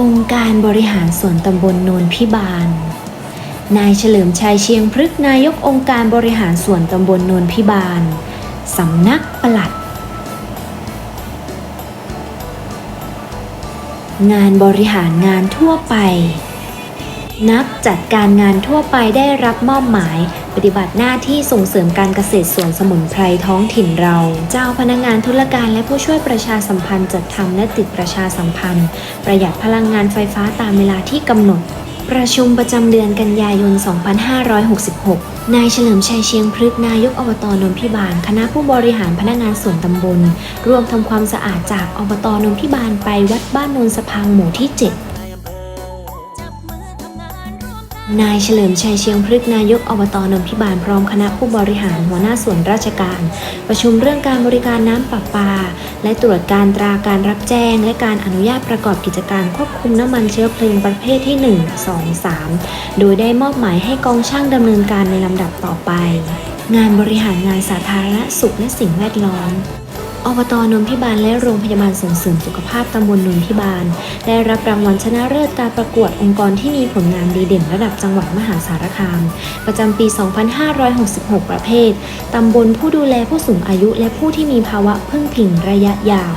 องค์การบริหารส่วนตำบลโนนพิบาล นายเฉลิมชัยเชียงพฤกษ์นายกองค์การบริหารส่วนตำบลโนนพิบาล สำนักปลัด งานบริหารงานทั่วไป นักจัดการงานทั่วไปได้รับมอบหมาย ปฏิบัติหน้าที่ส่งเสริมการเกษตรสวนสมุนไพรท้องถิ่นเรา เจ้าพนักงานธุรการและผู้ช่วยประชาสัมพันธ์จัดทำและติดประชาสัมพันธ์ ประหยัดพลังงานไฟฟ้าตามเวลาที่กำหนด ประชุมประจำเดือนกันยายน 2566 นายเฉลิมชัยเชียงพฤกษ์นายกอบตนนพิบาล คณะผู้บริหารพนักงานส่วนตำบล ร่วมทำความสะอาดจากอบตนนพิบาลไปวัดบ้านนนสะพังหมู่ที่ 7 นายเฉลิมชัยเชียงพฤกษ์นายกอบตนนพิบาลพร้อมคณะผู้บริหารหัวหน้าส่วนราชการ ประชุมเรื่องการบริการน้ำประปา และตรวจการตราการรับแจ้ง และการอนุญาตประกอบกิจการควบคุมน้ำมันเชื้อเพลิงประเภทที่ 1 2 3 โดยได้มอบหมายให้กองช่างดำเนินการในลำดับต่อไป งานบริหารงานสาธารณสุขและสิ่งแวดล้อม อบตนนพิบาลและโรงพยาบาลส่งเสริมสุขภาพตำบลนนพิบาล ได้รับรางวัลชนะเลิศการประกวดองค์กรที่มีผลงานดีเด่นระดับจังหวัดมหาสารคาม ประจำปี 2566 ประเภท ตำบลผู้ดูแลผู้สูงอายุและผู้ที่มีภาวะพึ่งพิงระยะยาว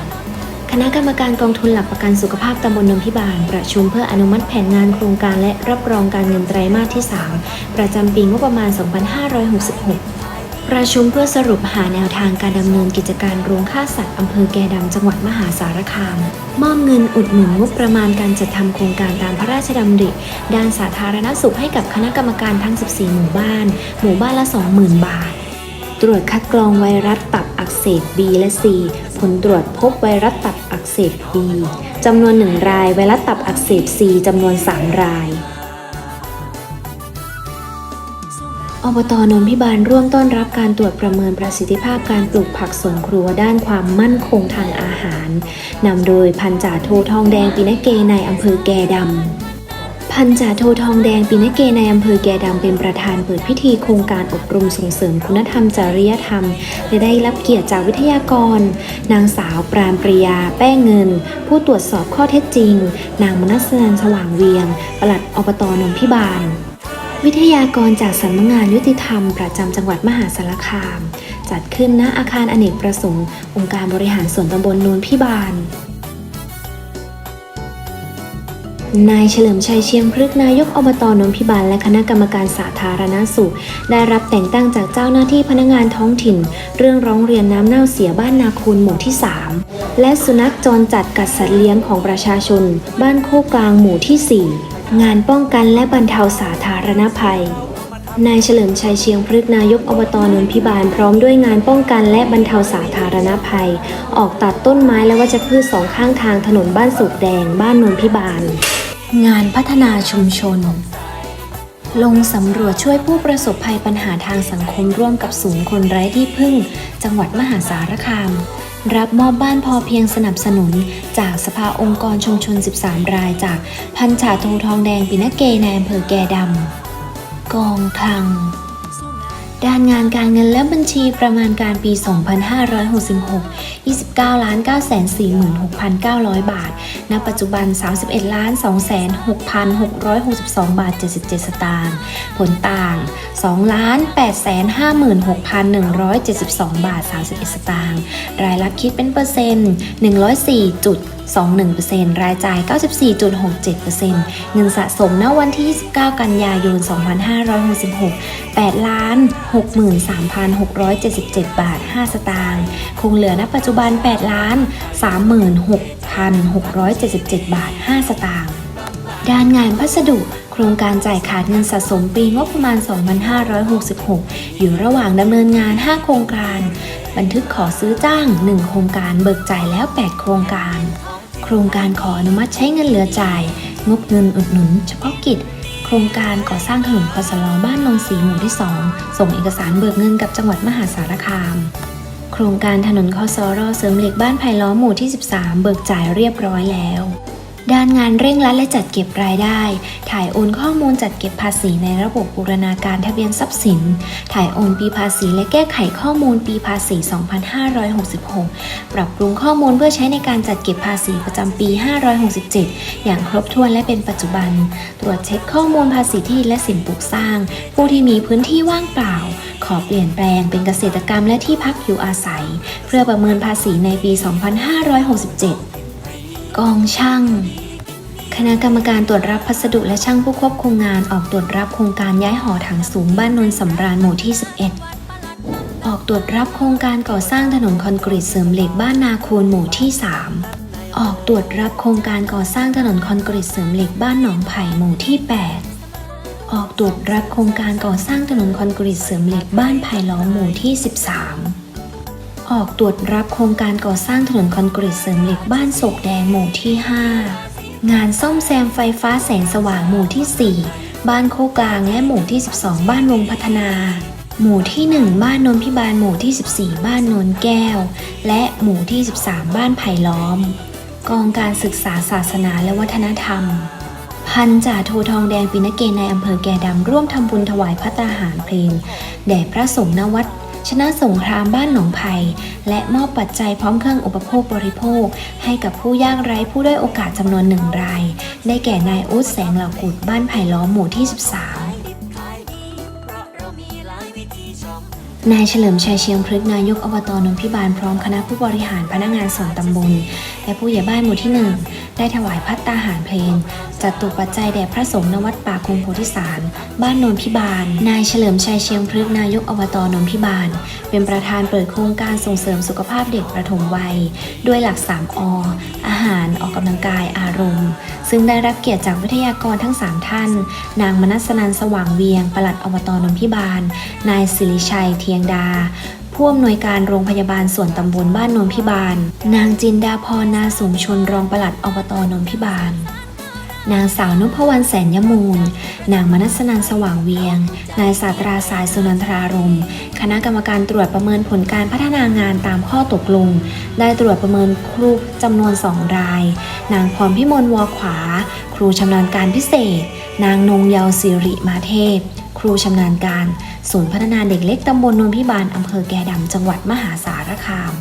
คณะกรรมการกองทุนหลักประกันสุขภาพตำบลนนพิบาล ประชุมเพื่ออนุมัติแผนงานโครงการและรับรองการเงินไตรมาสที่ 3 ประจำปีงบประมาณ 2566 ประชุมเพื่อสรุปหาแนวทางการดำเนินกิจการโรงฆ่าสัตว์อำเภอแกดำจังหวัดมหาสารคาม มอบเงินอุดหนุนงบประมาณการจัดทำโครงการตามพระราชดำริ ด้านสาธารณสุขให้กับคณะกรรมการทั้ง 14 หมู่บ้าน หมู่บ้านละ 20,000 บาท ตรวจคัดกรองไวรัสตับอักเสบ B และ C ผลตรวจพบไวรัสตับอักเสบ B จำนวน 1 ราย ไวรัสตับอักเสบ C จำนวน 3 ราย อบตนนพิบาลร่วมต้อนรับการตรวจประเมินประสิทธิภาพการปลูกผักสวนครัวด้านความมั่นคงทางอาหาร นำโดยพันจ่าโททองแดงปินเกในอำเภอแกดำพันจ่าโททองแดงปินเกในอำเภอแกดำเป็นประธานเปิดพิธีโครงการอบรมส่งเสริมคุณธรรมจริยธรรม และได้รับเกียรติจากวิทยากร นางสาวปรามปริยา แป้งเงิน ผู้ตรวจสอบข้อเท็จจริง นางมนัสนันสว่างเวียง ปลัดอบตนนพิบาล วิทยากรจากสำนักงานยุติธรรม ประจำจังหวัดมหาสารคาม จัดขึ้นณอาคารอเนกประสงค์ องค์การบริหารส่วนตำบลโนนพิบาลนายเฉลิมชัยเชียงพฤกนายกอบตนนพิบาลและคณะกรรมการสาธารณสุข ได้รับแต่งตั้งจากเจ้าหน้าที่พนักงานท้องถิ่น เรื่องร้องเรียนน้ำเน่าเสียบ้านนาคูนหมู่ที่ 3 และสุนัขจรจัดกัดสัตว์เลี้ยงของประชาชน บ้านโคกกลางหมู่ที่ 4 งานป้องกันและบรรเทาสาธารณภัย นายเฉลิมชัยเชียงพฤกษนายกอบตนนพิบาลพร้อมด้วยงานป้องกันและบรรเทาสาธารณภัย ออกตัดต้นไม้และวัชพืชสองข้างทางถนนบ้านสุกแดง บ้านนนพิบาล งานพัฒนาชุมชน ลงสำรวจช่วยผู้ประสบภัยปัญหาทางสังคมร่วมกับศูนย์คนไร้ที่พึ่ง จังหวัดมหาสารคาม รับมอบบ้านพอเพียงสนับสนุน จากสภาองค์กรชุมชน 13 รายจากพันจ่าโททองแดงปินเกในอำเภอแกดำกองคลัง ด้านงานการเงินและบัญชีประมาณการปี 2566 29ล้าน946,900 บาท ณ ปัจจุบัน 31ล้าน2 6 6 6 2 บาท 77 สตางค์ ผลต่าง 2 ล้าน856,172 บาท 31 สตางค์ รายรับคิดเป็นเปอร์เซ็นต์104.9 21%รายจ่าย 94.67%เงินสะสมณวันที่ 29 กันยายน 2566 8ล้าน63,677 บาท 5 สตางค์ คงเหลือณปัจจุบัน 8 ล้าน 36,677 บาท 5 สตางค์ ด้านงานพัสดุโครงการจ่ายขาดเงินสะสมปีงบประมาณ 2566 อยู่ระหว่างดำเนินงาน 5 โครงการ บันทึกขอซื้อจ้าง 1 โครงการ เบิกจ่ายแล้ว 8 โครงการ โครงการขออนุมัติใช้เงินเหลือจ่าย งบเงินอุดหนุน เฉพาะกิจ โครงการก่อสร้างถนนคอสลอบ้านนนศรีหมู่ที่ 2 ส่งเอกสารเบิกเงินกับจังหวัดมหาสารคาม โครงการถนนคอสรอเสริมเหล็กบ้านไผ่ล้อมหมู่ที่ 13 เบิกจ่ายเรียบร้อยแล้ว ด้านงานเร่งรัดและจัดเก็บรายได้ ถ่ายโอนข้อมูลจัดเก็บภาษีในระบบบูรณาการทะเบียนทรัพย์สิน ถ่ายโอนปีภาษีและแก้ไขข้อมูลปีภาษี 2566 ปรับปรุงข้อมูลเพื่อใช้ในการจัดเก็บภาษีประจำปี 567 อย่างครบถ้วนและเป็นปัจจุบัน ตรวจเช็คข้อมูลภาษีที่และสินปลูกสร้าง ผู้ที่มีพื้นที่ว่างเปล่า ขอเปลี่ยนแปลงเป็นเกษตรกรรมและที่พักอยู่อาศัย เพื่อประเมินภาษีในปี 2567 กองช่าง คณะกรรมการตรวจรับพัสดุและช่างผู้ควบคุมงานออกตรวจรับโครงการย้ายหอถังสูงบ้านนนสำราญหมู่ที่ 11 ออกตรวจรับโครงการก่อสร้างถนนคอนกรีตเสริมเหล็กบ้านนาโคนหมู่ที่ 3 ออกตรวจรับโครงการก่อสร้างถนนคอนกรีตเสริมเหล็กบ้านหนองไผ่หมู่ที่ 8ออกตรวจรับโครงการก่อสร้างถนนคอนกรีตเสริมเหล็กบ้านไผ่ล้อมหมู่ที่ 13 ออกตรวจรับโครงการก่อสร้างถนนคอนกรีตเสริมเหล็กบ้านโศกแดงหมู่ที่ 5 งานซ่อมแซมไฟฟ้าแสงสว่างหมู่ที่ 4 บ้านโคกลางและหมู่ที่ 12 บ้านวงพัฒนา หมู่ที่ 1 บ้านนนพิบาลหมู่ที่ 14 บ้านนนแก้ว และหมู่ที่ 13 บ้านไผ่ล้อม กองการศึกษาศาสนาและวัฒนธรรม พันจ่าโททองแดงปินเกในอำเภอแก่ดำร่วมทำบุญถวายพระตาหารเพลงแด่พระสงฆ์ณวัด ชนะสงครามบ้านหนองไผ่และมอบปัจจัยพร้อมเครื่องอุปโภคบริโภค ให้กับผู้ยากไร้ผู้ด้อยโอกาสจำนวนหนึ่งราย ได้แก่นายอุดแสงเหล่ากุดบ้านไผ่ล้อมหมู่ที่ 13นายเฉลิมชัยเชียงพฤกนายกอบตนนพิบาลพร้อมคณะผู้บริหารพนักงานส่วนตำบล และผู้ใหญ่บ้านหมู่ที่หนึ่ง ได้ถวายพัตตาหารเพลงจัดตุปัจจัยแด่พระสงฆ์ณวัดป่าคงโพธิสาร บ้านนนพิบาล นายเฉลิมชัยเชียงพฤกนายกอบตนนพิบาล เป็นประธานเปิดโครงการส่งเสริมสุขภาพเด็กประถมวัย ด้วยหลัก 3 อ อาหารออกกำลังกายอารมณ์ ซึ่งได้รับเกียรติจากวิทยากรทั้ง 3 ท่าน นางมนัสนันสว่างเวียงปลัดอบตนนพิบาล นายสิริชัยเทียงดา ผู้อำนวยการโรงพยาบาลส่วนตำบลบ้านโนนพิบาล นางจินดาพรนาสมชนรองปลัดอบตนนพิบาล นางสาวนพวรรณแสนยมูล นางมนัสนันสว่างเวียง นายศาสตราสายสุนันทรารม คณะกรรมการตรวจประเมินผลการพัฒนางานตามข้อตกลง ได้ตรวจประเมินครูจำนวนสองราย นางพรพิมลวอขวา ครูชำนาญการพิเศษ นางนงเยาวสิริมาเทพ ครูชำนาญการ ศูนย์พัฒนาเด็กเล็กตำบลนนพิบาลอำเภอแกดำจังหวัดมหาสารคาม